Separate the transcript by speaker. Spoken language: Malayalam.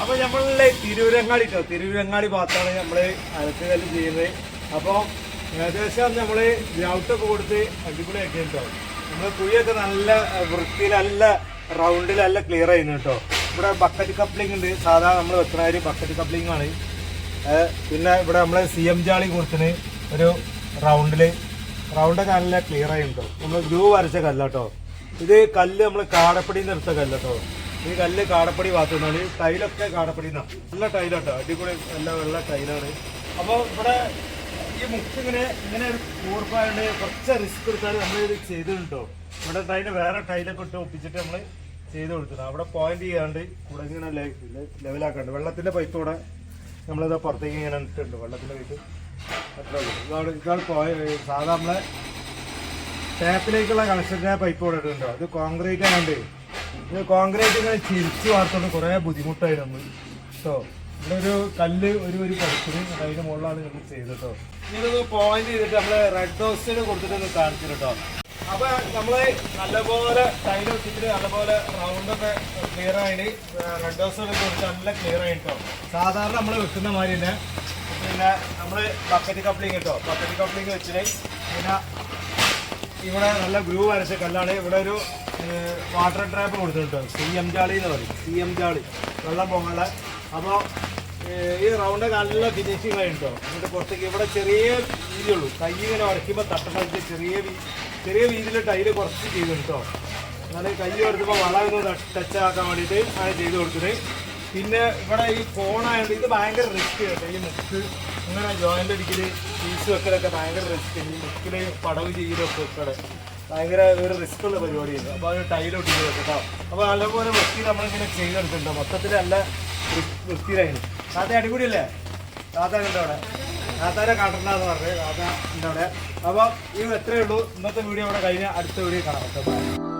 Speaker 1: അപ്പൊ നമ്മളിലെ തിരൂരങ്ങാടി കേട്ടോ തിരൂരങ്ങാടി ഭാഗത്താണ് നമ്മൾ അലക്കുകല്ല് ചെയ്യുന്നത്. അപ്പൊ ഏകദേശം നമ്മൾ ഗ്രൗട്ടൊക്കെ കൊടുത്ത് അടിപൊളിയാക്കി കേട്ടോ നമ്മൾ കുഴിയൊക്കെ നല്ല വൃത്തിയിൽ നല്ല റൗണ്ടിൽ നല്ല ക്ലിയർ ചെയ്യുന്നു കേട്ടോ ഇവിടെ ബക്കറ്റ് കപ്ലിംഗ് ഉണ്ട്. സാധാരണ നമ്മൾ വെക്കുന്ന ഒരു ബക്കറ്റ് കപ്ലിംഗ് ആണ്. പിന്നെ ഇവിടെ നമ്മൾ സി എം ജാളി കൊടുത്തിന് ഒരു റൗണ്ടിൽ റൗണ്ടൊക്കെ നല്ല ക്ലിയർ ആയിട്ടോ നമ്മൾ ഗ്രൂ വരച്ച കല്ലാട്ടോ ഇത് കല്ല് നമ്മൾ കാടപ്പടിയിൽ നിന്ന് എടുത്ത കല്ലാട്ടോ. ഈ കല്ല് കാടപ്പടി ഭാഗത്തുനിന്നാണ്. ടൈലൊക്കെ കാടപ്പടി നല്ല ടൈലാട്ടോ. അടിപൊളി നല്ല വെള്ള ടൈലാണ്. അപ്പോൾ ഇവിടെ ഈ മുക്ക് ഇങ്ങനെ ഇങ്ങനെ ഒരു കൂർപ്പായുണ്ട് കുറച്ച് റിസ്ക് എടുത്താൽ നമ്മൾ ഇത് ചെയ്തിട്ടോ ഇവിടെ ടൈൽ വേറെ ടൈലൊക്കെ ഇട്ട് ഒപ്പിച്ചിട്ട് നമ്മൾ ചെയ്ത് കൊടുത്തത് അവിടെ പോയിന്റ് ചെയ്യാണ്ട് കൂടെ ഇങ്ങനെ ലെവലാക്കാണ്ട്. വെള്ളത്തിന്റെ പൈപ്പ് ഇവിടെ നമ്മളിത് പുറത്തേക്ക് ഇങ്ങനെ ഇട്ടിട്ടുണ്ട്. വെള്ളത്തിന്റെ പൈപ്പ് അത്രേ ഉള്ളൂ. ഇതാണ് ഇതാണ് പോയ സാധാ നമ്മളെ ടാപ്പിലേക്കുള്ള കണക്ഷന്റെ പൈപ്പ് ഇവിടെ ഇടുന്നുണ്ടോ. അത് കോൺക്രീറ്റ് ആയതുകൊണ്ട് ഇത് കോൺക്രീറ്റ് ഇങ്ങനെ ചിരിച്ച് വാർത്തുകൊണ്ട് കുറേ ബുദ്ധിമുട്ടായി നമ്മൾ കേട്ടോ ഇവിടെ ഒരു കല്ല് ഒരു ഒരു പഠിച്ചത് അതിന്റെ മുകളിലാണ് നമ്മൾ ചെയ്തത് കേട്ടോ ഇതൊന്ന് പോയിന്റ് ചെയ്തിട്ട് നമ്മൾ റെഡ് ഡോസിന് കൊടുത്തിട്ട് കാണിച്ചു കേട്ടോ അപ്പൊ നമ്മൾ നല്ലപോലെ ടൈൽ വെച്ചിട്ട് നല്ലപോലെ റൗണ്ടൊക്കെ ക്ലിയർ ആയിട്ട് റെഡ് ഡോസ് കൊടുത്ത് നല്ല ക്ലിയർ ആയിട്ടോ സാധാരണ നമ്മൾ വെക്കുന്ന മാതിരി തന്നെ പിന്നെ നമ്മൾ ബക്കറ്റ് കപ്ലിങ് കേട്ടോ ബക്കറ്റ് കപ്ലിങ് വെച്ചിട്ട് പിന്നെ ഇവിടെ നല്ല ഗ്രൂ വരച്ച കല്ലാണ്. ഇവിടെ ഒരു വാട്ടർ ട്രാപ്പ് കൊടുത്തിട്ടുണ്ട്. സി എം ജാളി എന്ന് പറയും. സി എം ജാളി. വെള്ളം പോകാനുള്ള. അപ്പോൾ ഈ റൗണ്ട് നല്ല ഫിനിഷിങ് ആയിട്ടോ എന്നിട്ട് പുറത്തേക്ക് ഇവിടെ ചെറിയ വീതിയുള്ളൂ. കൈ ഇങ്ങനെ ഉടയ്ക്കുമ്പോൾ തട്ടണത് ചെറിയ വീ- ചെറിയ വീതിയിൽ ടൈൽ കുറച്ച് ചെയ്തു കേട്ടോ എന്നാൽ കൈ കൊടുത്തപ്പോൾ വളം ഒന്ന് ടച്ച് ആക്കാൻ വേണ്ടിയിട്ട് ആണ് ചെയ്ത് കൊടുത്തത് പിന്നെ ഇവിടെ ഈ കോണായതുകൊണ്ട് ഇത് ഭയങ്കര റിസ്ക് കേട്ടോ ഈ മുക്ക് ഇങ്ങനെ ജോയിന്റ് അടിക്കൽ പീസ് വെക്കലൊക്കെ ഭയങ്കര റിസ്ക് ഈ മുക്കിൽ പടവ് ചെയ്യലൊക്കെ വെക്കണം ഭയങ്കര ഒരു റിസ്ക് ഉള്ള പരിപാടിയാണ് അപ്പോൾ അത് ടൈൽ ഒട്ടിച്ച് വെക്കട്ടോ അപ്പോൾ നല്ലപോലെ വൃത്തി നമ്മളിങ്ങനെ ചെയ്തെടുത്തിട്ടുണ്ടോ. മൊത്തത്തിൽ നല്ല വൃത്തിയിലായിരുന്നു. താത്ത അടിപൊളിയല്ലേ? താത്ത ഉണ്ട് അവിടെ? താത്താരെ കാട്ടണ്ടെന്ന് പറഞ്ഞത് താത്ത ഉണ്ട് അവിടെ? അപ്പോൾ ഈ എത്രയേ ഉള്ളൂ. ഇന്നത്തെ വീഡിയോ അവിടെ കഴിഞ്ഞാൽ അടുത്ത വീഡിയോ കാണാം.